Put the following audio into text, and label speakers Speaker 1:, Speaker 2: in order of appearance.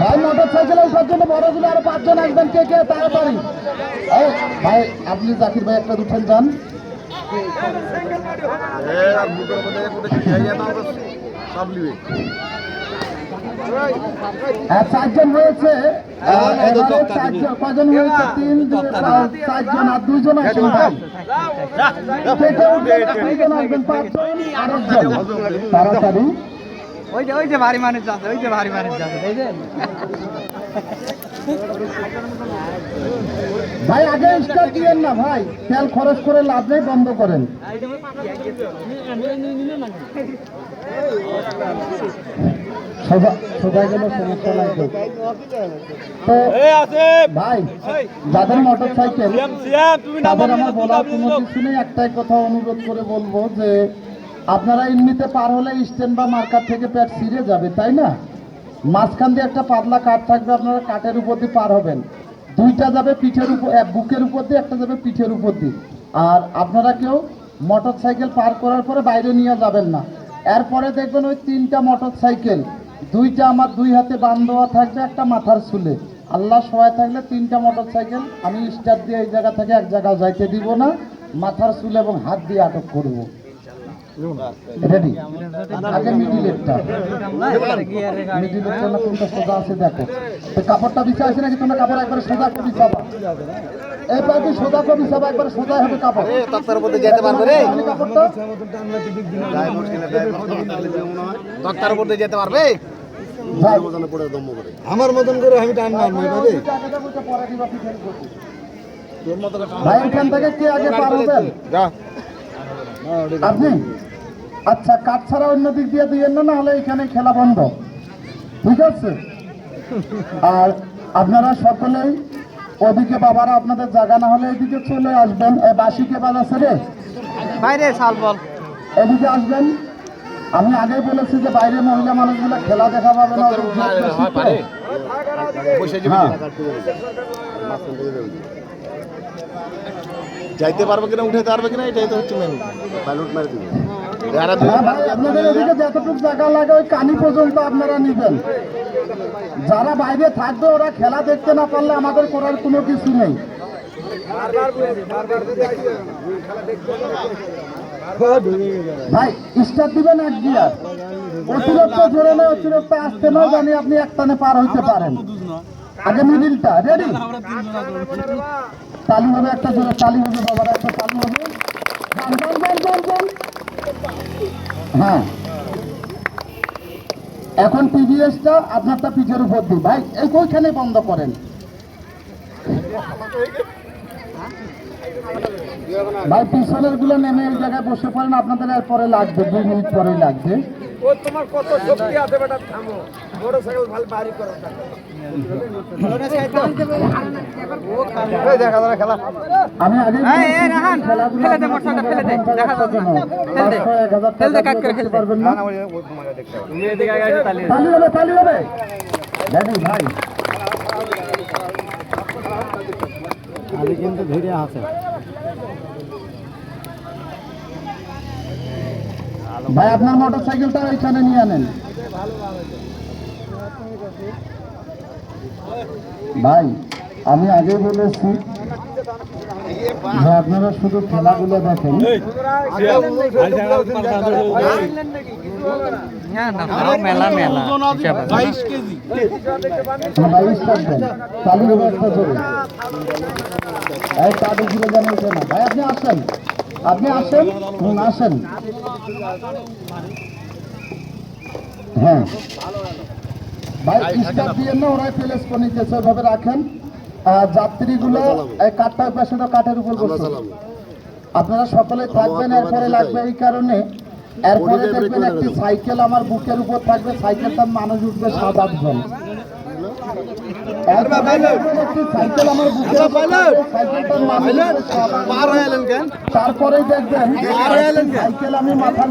Speaker 1: ভাই মোটর সাইকেলে ওঠার জন্য বড়গুলো আরও পাঁচজন আসবেন কে কে? তাড়াতাড়ি। ভাই আপনি জাকির ভাই একটা উঠেন যান। চারজন হয়েছে কজন হয়েছে তিন চারজন আর আসেন ভাই। তাড়াতাড়ি।
Speaker 2: ওই যে ওই যে ভারী মানুষ আছে ওই যে ভারী মানুষ আছে
Speaker 1: ভাই আগে স্টার্ট দিয়েন না ভাই। তেল খরচ করে লাভ নেই বন্ধ করেন। ভাই যাদের মোটর সাইকেল তাদের আমার বলার কোনো কিছু নেই। একটাই কথা অনুরোধ করে বলব যে আপনারা এমনিতে পার হলে স্ট্যান্ড বা মার্কার থেকে পেট ছিঁড়ে যাবে, তাই না? মাঝখান দিয়ে একটা পাতলা কাঠ থাকবে, আপনারা কাঠের উপর দিয়ে পার হবেন। দুইটা যাবে পিঠের উপর বুকের উপর দিয়ে, একটা যাবে পিঠের উপর দিয়ে। আর আপনারা কেউ মোটর সাইকেল পার করার পরে বাইরে নিয়ে যাবেন না। এরপরে দেখবেন ওই তিনটা মোটর সাইকেল, দুইটা আমার দুই হাতে বান দেওয়া থাকবে, একটা মাথার চুলে। আল্লাহ সহায় থাকলে তিনটা মোটর সাইকেল আমি স্টার দিয়ে এই জায়গা থেকে এক জায়গায় যাইতে দিব না, মাথার চুল এবং হাত দিয়ে আটক করব। রেডি আগে মিডিলেরটা মিডিলেরটা না কোনটা সোজা আছে দেখো। তো কাপড়টা বিছা আছে নাকি? তোমরা কাপড় একবারে সোজা করে বিছাবা এই পাইপি সোজা করে বিছাবা একবারে সোজা হবে কাপড়।
Speaker 3: তক্তার উপর দিয়ে যেতে পারবে রে।
Speaker 1: কাপড়টা।
Speaker 3: তক্তার উপর দিয়ে যেতে পারবে। আমার মতন করে আমি টান
Speaker 1: ভাই এখান থেকে কে আগে পার হবেন
Speaker 3: যা।
Speaker 1: আপনি? আচ্ছা কাঠ ছাড়া অন্য দিক দিয়ে দিয়েন না হলে এখানে খেলা বন্ধ। ঠিক আছে? আর আপনারা সকলেই ওদিকে বাবারা আপনাদের জায়গা না হলে এদিকে চলে আসবেন। এ বাসিকে বাজাচ্ছে রে।
Speaker 2: বাইরে বল।
Speaker 1: এদিকে আসবেন। আমি আগেই বলেছি যে বাইরে মহিলা মানুষগুলো খেলা দেখা পাবে না হ্যাঁ।
Speaker 3: যাইতে পারবে কিনা উঠাইতে পারবে কিনা এটাই তো হচ্ছে মেন প্যালুট মারি দিবে।
Speaker 1: হ্যাঁ আপনাদের এদিকে যতটুকু জায়গা লাগে ওই কানি পর্যন্ত আপনারা নিবেন। যারা বাইরে থাকবে ওরা খেলা দেখতে না পারলে আমাদের করার কোনো কিছু নেই। ভাই স্টার্ট দিবেন এক গিয়ার। অতিরিক্ত জোরে নয় অতিরিক্ত আসতে নয় জানি আপনি একটানে পার হইতে পারেন। আগে মিডিলটা রেডি তালি হবে একটা জোরে তালি হবে একটা তালি হবে। হ্যাঁ। এখন টিভিএসটা আপনারটা পিঠের উপর দিই। ভাই, এই ওইখানে বন্ধ করেন। ভাই পিছনেরগুলো নেমে এই জায়গায় বসে পড়েন, আপনাদের এরপরে লাগবে, দুই মিনিট পরে লাগবে।
Speaker 2: ফেলে দে মোটরসাইকেলটা, ফেলে দে, দেখা যাচ্ছে ফেলে দে। ফেলে দে, কাট করে ফেলে
Speaker 1: পারবেন না তালি হবে। তালি হবে রেডি ভাই
Speaker 3: আমি কিন্তু ধীরে আছে।
Speaker 1: ভাই আপনার মোটর সাইকেলটা ওইখানে নিয়ে আনেন। ভাই আমি আগে বলেছি যে আপনারা শুধু খেলাগুলো দেখেন।
Speaker 2: মেলা মেলা।
Speaker 1: বাইশ থাকবেন চালু তাদের না। ভাই আপনি আসেন। আপনি আসেন আসেন। হ্যাঁ। ভাই স্টার দিয়ে না ওরাই প্লেস করে নিতেছে ওইভাবে রাখেন। আর যাত্রীগুলো এই কাঠটার পাশে কাঠের উপর বসে আপনারা সকলে থাকবেন এরপরে লাগবে এই কারণে। এরপরে দেখবেন একটি সাইকেল আমার বুকের উপর থাকবে সাইকেলটার মানুষ উঠবে সাত আটজন। এরপরে দেখবেন সাইকেল আমি মাথার